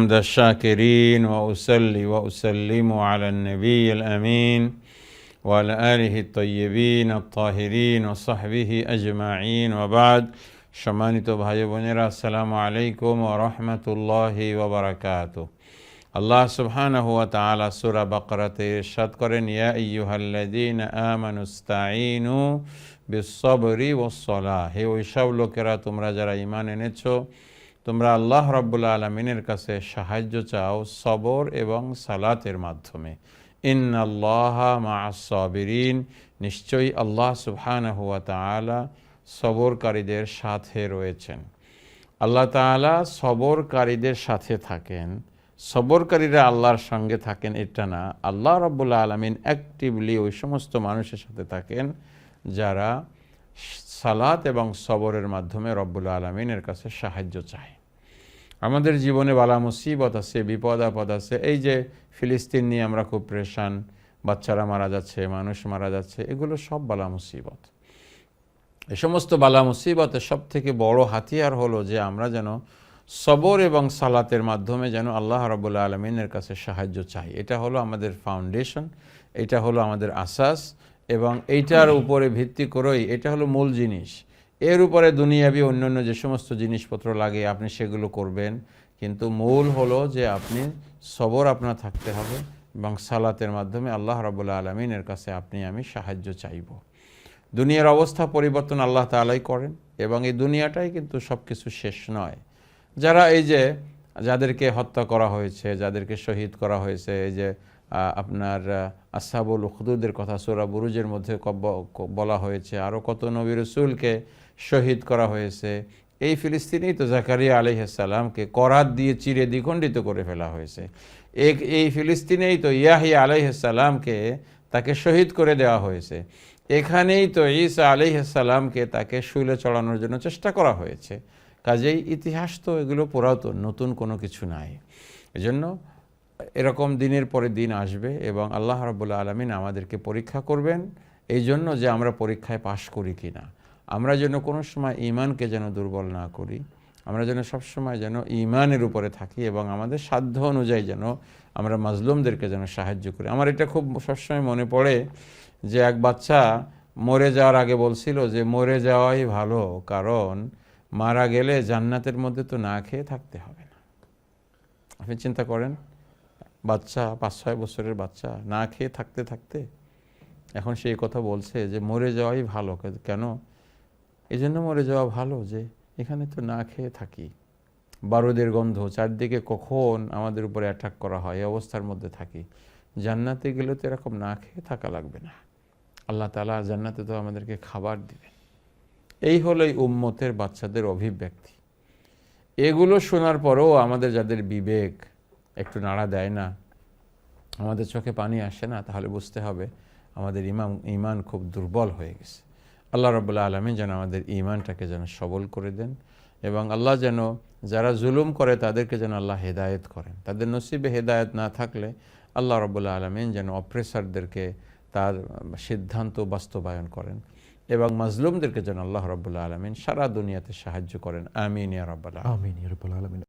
حمد الشاكرين وأصلي وأسلم على النبي الأمين وعلى آله الطيبين الطاهرين وصحبه أجمعين وبعد সম্মানিত ভাই বোনেরা আসসালামু আলাইকুম ও রহমতুল্লাহি ওবরাকাত আল্লাহ সুবহানাহু ওয়া তাআলা সূরা বাকরাতে ইরশাদ করেন ইয়া আইয়ুহাল্লাযীনা আমানুস্তাঈনু বিস-সাবরি ওয়াস-সালাহ হে ওইসব লোকেরা তোমরা যারা ঈমান এনেছো তোমরা আল্লাহ রাব্বুল আলামিনের কাছে সাহায্য চাও সবর এবং সালাতের মাধ্যমে। ইন্নাল্লাহা মা'আস সাবিরিন। নিশ্চয়ই আল্লাহ সুবহানাহু ওয়া তাআলা সবরকারীদের সাথে রয়েছেন। আল্লাহ তাআলা সবরকারীদের সাথে থাকেন। সবরকারীরা আল্লাহর সঙ্গে থাকেন, এটা না। আল্লাহ রব্বুল্লা আলমিন অ্যাক্টিভলি ওই সমস্ত মানুষের সাথে থাকেন যারা সালাত এবং সবরের মাধ্যমে রব্বুল আলমিনের কাছে সাহায্য চায় আমাদের জীবনে বালা মুসিবত আছে, বিপদ আপদ আছে। এই যে ফিলিস্তিন নিয়ে আমরা খুব প্রেশান, বাচ্চারা মারা যাচ্ছে, মানুষ মারা যাচ্ছে, এগুলো সব বালা মুসিবত। এ সমস্ত বালা মুসিবতের সব থেকে বড় হাতিয়ার হলো যে আমরা যেন সবর এবং সালাতের মাধ্যমে যেন আল্লাহ রবুল্লা আলমিনের কাছে সাহায্য চাই। এটা হলো আমাদের ফাউন্ডেশন এটা হলো আমাদের আসাস এবং এইটার উপরে ভিত্তি করেই এটা হলো মূল জিনিস। এর উপরে দুনিয়াবি অন্যান্য যে সমস্ত জিনিসপত্র লাগে আপনি সেগুলো করবেন। কিন্তু মূল হলো যে আপনি সবর আপনার থাকতে হবে এবং সালাতের মাধ্যমে আল্লাহ রবুল্লা আলমিনের কাছে আপনি আমি সাহায্য চাইব। দুনিয়ার অবস্থা পরিবর্তন আল্লাহ তালাই করেন এবং এই দুনিয়াটাই কিন্তু সব কিছু শেষ নয়। যারা এই যে যাদেরকে হত্যা করা হয়েছে যাদেরকে শহীদ করা হয়েছে এই যে আপনার আসাবুল উখদুদের কথা সোরা বুরুজের মধ্যে বলা হয়েছে। আরও কত নবী রসুলকে শহীদ করা হয়েছে। এই ফিলিস্তিনেই তো জাকারিয়া আলহিসাল্লামকে করাত দিয়ে চিরে দ্বিখণ্ডিত করে ফেলা হয়েছে। এক, এই ফিলিস্তিনেই তো ইয়াহিয়া আলহিসাল্লামকে তাকে শহীদ করে দেওয়া হয়েছে। এখানেই তো ঈসা আলহিসাল্লামকে তাকে শুলে চড়ানোর জন্য চেষ্টা করা হয়েছে। কাজেই ইতিহাস তো এগুলো পুরাতন নতুন কোনো কিছু নাই। এজন্য এরকম দিনের পরে দিন আসবে এবং আল্লাহ রবুল্লা আলমিন আমাদেরকে পরীক্ষা করবেন এই জন্য যে আমরা পরীক্ষায় পাশ করি কি না আমরা যেন কোনো সময় ইমানকে যেন দুর্বল না করি, আমরা যেন সবসময় যেন ইমানের উপরে থাকি এবং আমাদের সাধ্য অনুযায়ী যেন আমরা মাজলুমদেরকে যেন সাহায্য করি। আমার এটা খুব সবসময় মনে পড়ে যে এক বাচ্চা মরে যাওয়ার আগে বলছিল যে মরে যাওয়াই ভালো, কারণ মারা গেলে জান্নাতের মধ্যে তো না খেয়ে থাকতে হবে না। আপনি চিন্তা করেন? বাচ্চা, পাঁচ, ছয় বছরের বাচ্চা, না খেয়ে থাকতে থাকতে এখন সেই কথা বলছে যে মরে যাওয়াই ভালো। কেন? এই জন্য মরে যাওয়া ভালো যে এখানে তো না খেয়ে থাকি। বারুদের গন্ধ, চারদিকে কখন আমাদের উপরে অ্যাটাক করা হয়, এই অবস্থার মধ্যে থাকি। জান্নাতে গেলে তো এরকম না খেয়ে থাকা লাগবে না। আল্লাহ তালা জান্নাতে তো আমাদেরকে খাবার দিবেন। এই হলো এই উম্মতের বাচ্চাদের অভিব্যক্তি। এগুলো শোনার পরেও আমাদের যাদের বিবেক একটু নাড়া দেয় না। আমাদের চোখে পানি আসে না, তাহলে বুঝতে হবে আমাদের ইমাম, ইমান খুব দুর্বল হয়ে গেছে। আল্লাহ রবুল্লা আলমী যেন আমাদের ইমানটাকে যেন সবল করে দেন এবং আল্লাহ যেন যারা জুলুম করে তাদেরকে যেন আল্লাহ হেদায়েত করেন। তাদের নসিবে হেদায়েত না থাকলে আল্লাহ রবুল্লা আলমিন যেন অপ্রেসারদেরকে তার সিদ্ধান্ত বাস্তবায়ন করেন এবং মাজলুমদেরকে যেন আল্লাহ রবুল্লা আলমিন সারা দুনিয়াতে সাহায্য করেন। আমিন রব্বাল আমিন আলামিন।